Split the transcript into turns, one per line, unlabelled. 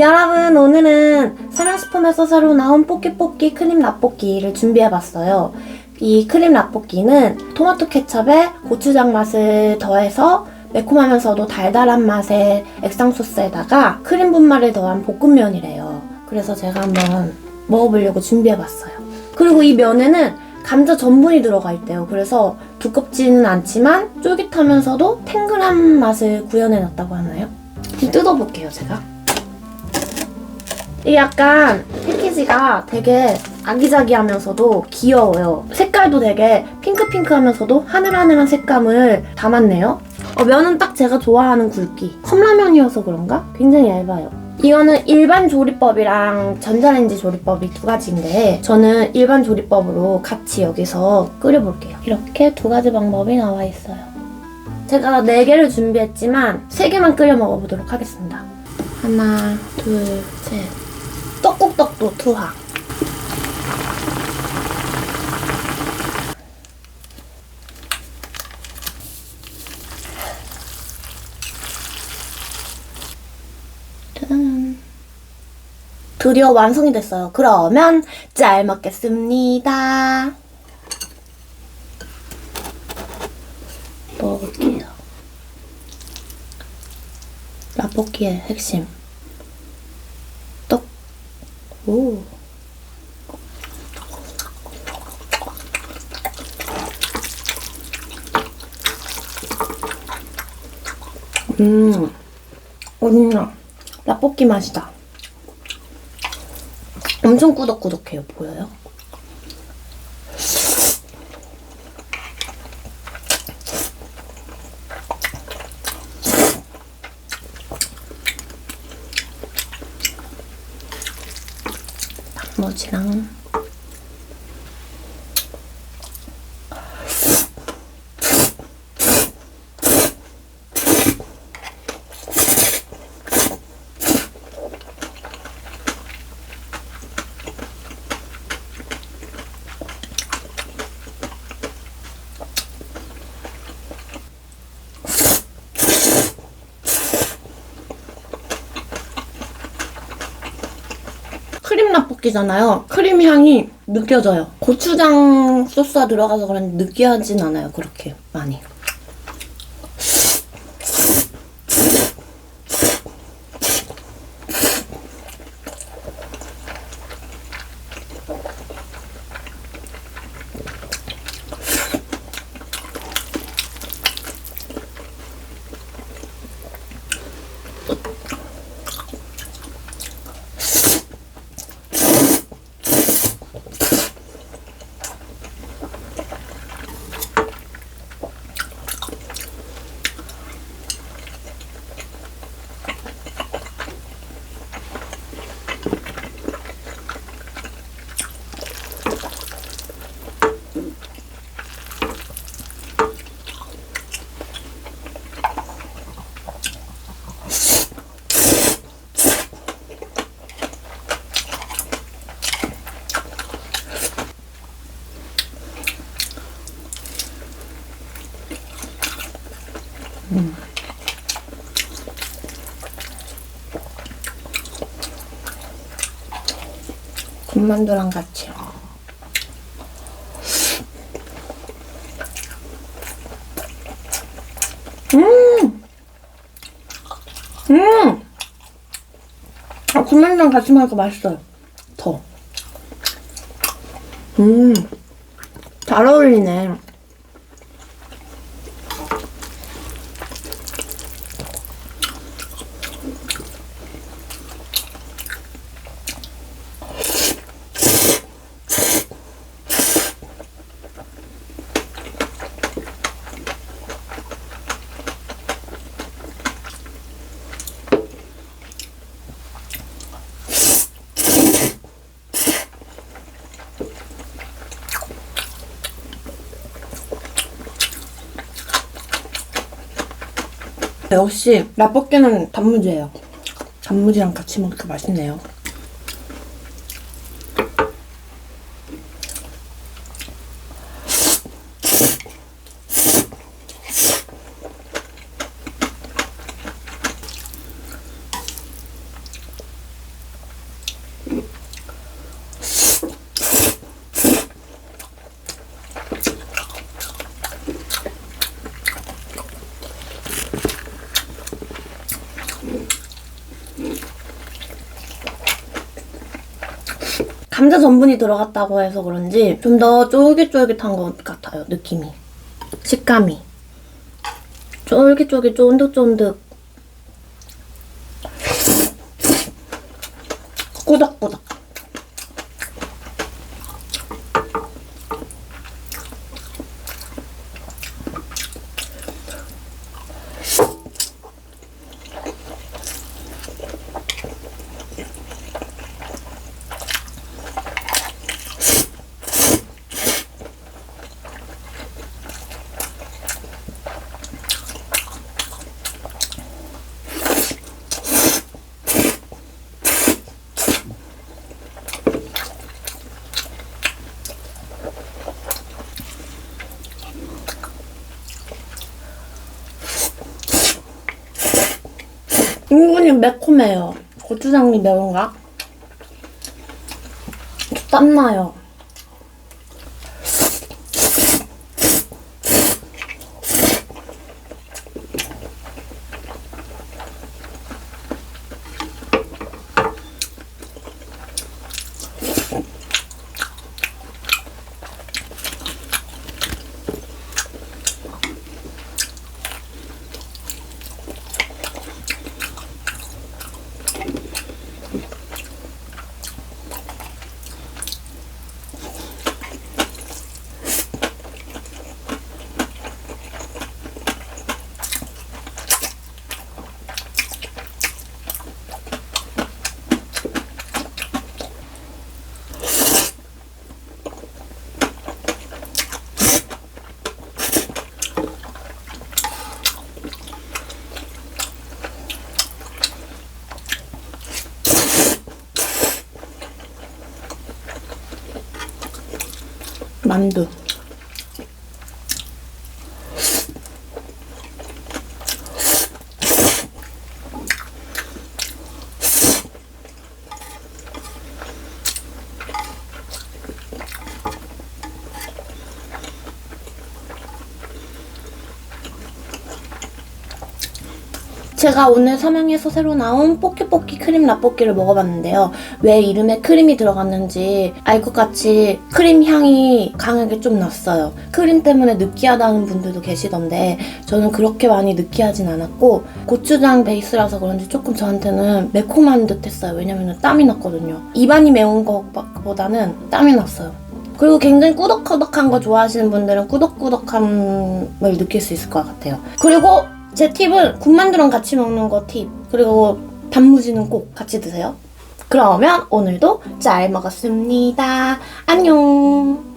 여러분 오늘은 사랑식품에서 새로 나온 뽀끼뽀끼 크림 라볶이를 준비해봤어요. 이 크림 라볶이는 토마토 케첩에 고추장 맛을 더해서 매콤하면서도 달달한 맛의 액상 소스에다가 크림 분말을 더한 볶음면이래요. 그래서 제가 한번 먹어보려고 준비해봤어요. 그리고 이 면에는 감자 전분이 들어가 있대요. 그래서 두껍지는 않지만 쫄깃하면서도 탱글한 맛을 구현해놨다고 하나요? 좀 뜯어볼게요, 제가. 이 약간 패키지가 되게 아기자기하면서도 귀여워요. 색깔도 되게 핑크핑크하면서도 하늘하늘한 색감을 담았네요. 어, 면은 딱 제가 좋아하는 굵기. 컵라면이어서 그런가? 굉장히 얇아요. 이거는 일반 조리법이랑 전자레인지 조리법이 두 가지인데 저는 일반 조리법으로 같이 여기서 끓여볼게요. 이렇게 두 가지 방법이 나와 있어요. 제가 네 개를 준비했지만 세 개만 끓여 먹어보도록 하겠습니다. 하나, 둘, 셋. 떡국떡도 투하. 짠. 드디어 완성이 됐어요. 그러면 잘 먹겠습니다. 먹어볼게요. 라볶이의 핵심. 떡. 오. 음. 어딨나? 라볶이 맛이다. 엄청 꾸덕꾸덕해요. 보여요? 단무지랑 크림 라볶이잖아요. 크림 향이 느껴져요. 고추장 소스가 들어가서 그런지 느끼하진 않아요. 그렇게 많이. 군만두랑 같이요. 음! 음! 아, 군만두랑 같이 먹으니까 맛있어요. 더. 음. 잘 어울리네. 역시 라볶이는 단무지예요. 단무지랑 같이 먹으니까 맛있네요. 감자 전분이 들어갔다고 해서 그런지 좀 더 쫄깃쫄깃한 것 같아요, 느낌이. 식감이. 쫄깃쫄깃 쫀득쫀득. 꾸덕꾸덕. 은근히 매콤해요. 고추장이 매운가? 땀나요. 만두. 제가 오늘 삼양에서 새로 나온 뽀끼뽀끼 크림 라볶이를 먹어봤는데요. 왜 이름에 크림이 들어갔는지 알 것 같이 크림 향이 강하게 좀 났어요. 크림 때문에 느끼하다는 분들도 계시던데 저는 그렇게 많이 느끼하진 않았고 고추장 베이스라서 그런지 조금 저한테는 매콤한 듯 했어요. 왜냐면 땀이 났거든요. 입안이 매운 것보다는 땀이 났어요. 그리고 굉장히 꾸덕꾸덕한 거 좋아하시는 분들은 꾸덕꾸덕함을 느낄 수 있을 것 같아요. 그리고 제 팁은 군만두랑 같이 먹는 거 팁. 그리고 단무지는 꼭 같이 드세요. 그러면 오늘도 잘 먹었습니다. 안녕.